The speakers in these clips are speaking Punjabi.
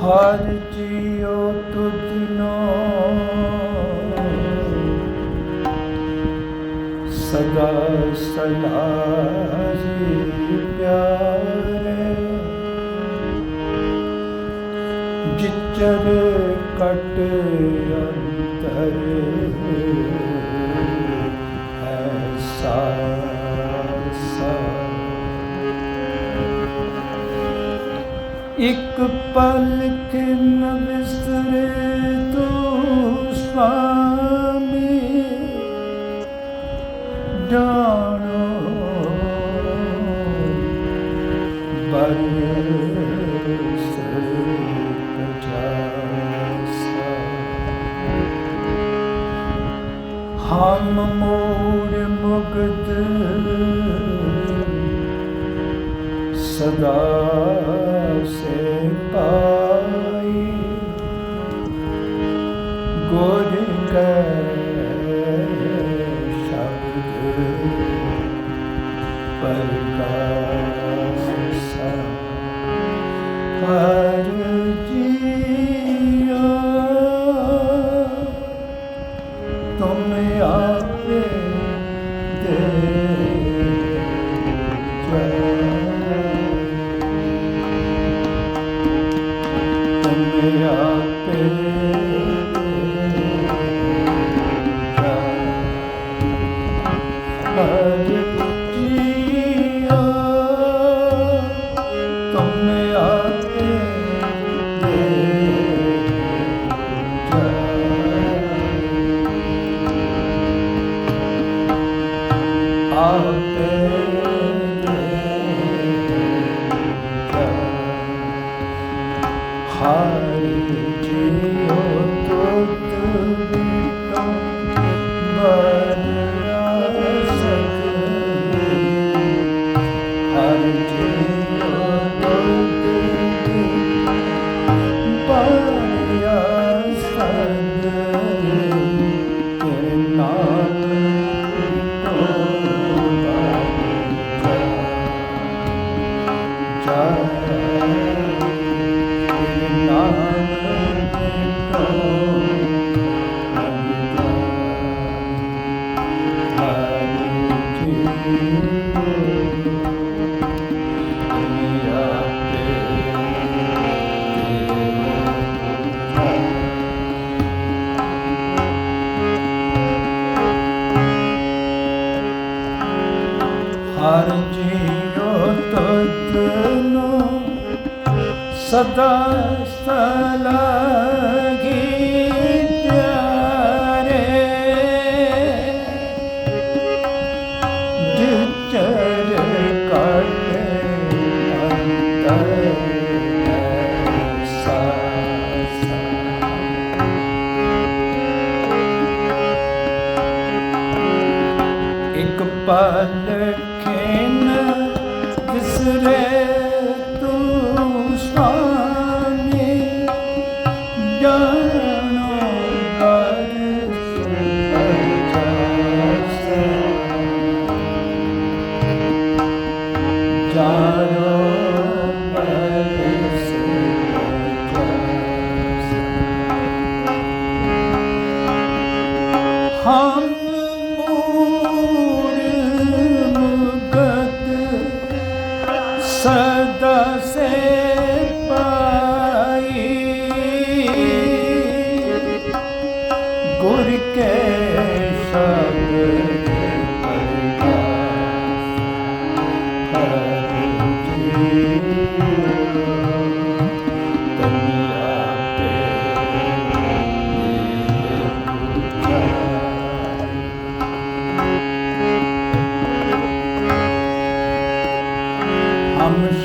ਹਰ ਜੀਉ ਤੁਧਨੋ ਸਦਾ ਸਲਾਹੀ ਪਿਆਰੇ। ਜਿਚਰ ਕਟ ਅੰਤਰ। ਐਸਾ ਸਾ ਇੱਕ ਪਲ ਕੇ ਨ ਵਿਸਰੇ ਤੂੰ ਸੁਆਮੀ ਜਾਣੋ ਹਮ ਮੋੜ ਮੁਗਦ ਸਦਾ ਸੇ ਪਾਈ। ਗੁਰ ਕੈ ਸ਼ਬਦ ਪਰਕਾਸਾ ਹਰ ਸਦਾ ਸਲਾਹੀ ਪਿਆਰੇ ਜਿਚਰ ਕਾਟੇ ਅੰਤਰ ਸਾ ਇੱਕ ਪਲ ਖੇਨ ਵਿਸਰੇ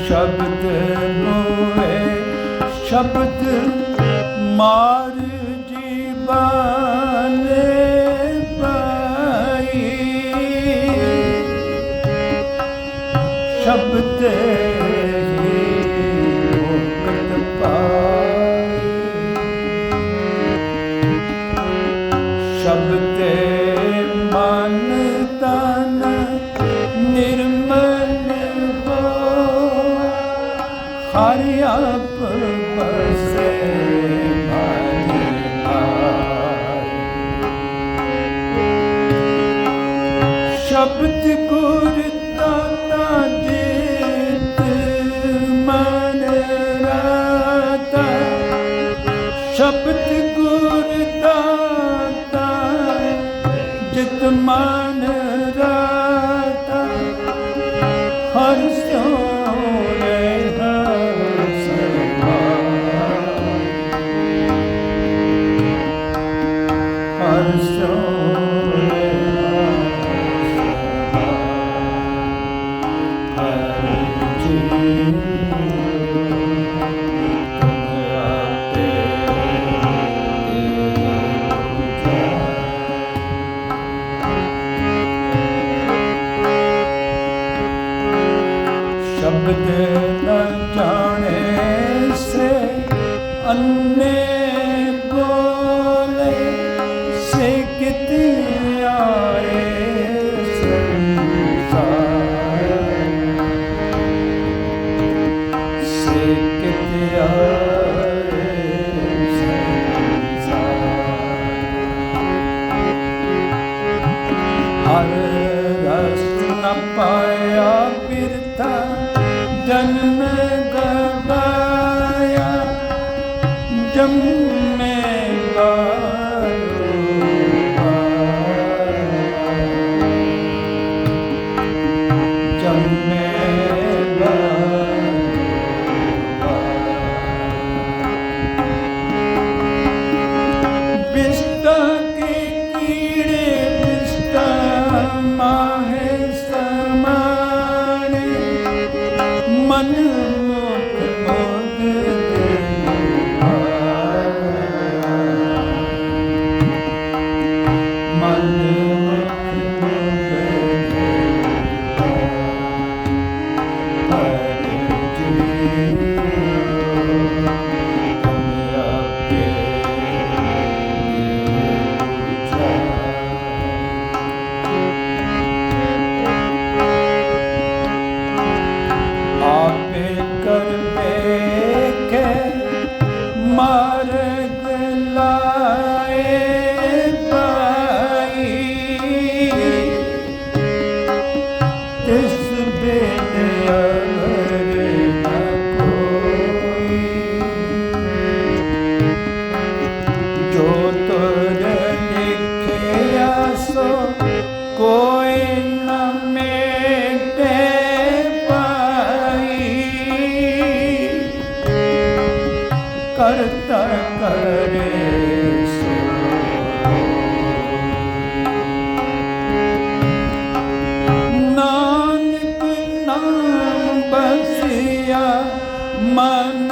ਸ਼ਬਦ ਮੋਏ ਸ਼ਬਦ ਮਾਰ ਜੀਵਾਨੇ ਪਾਈ ਸ਼ਬਦ purposes. ਸ਼ਬਦ ਨ ਜਾਣੇ ਸੇ one. man.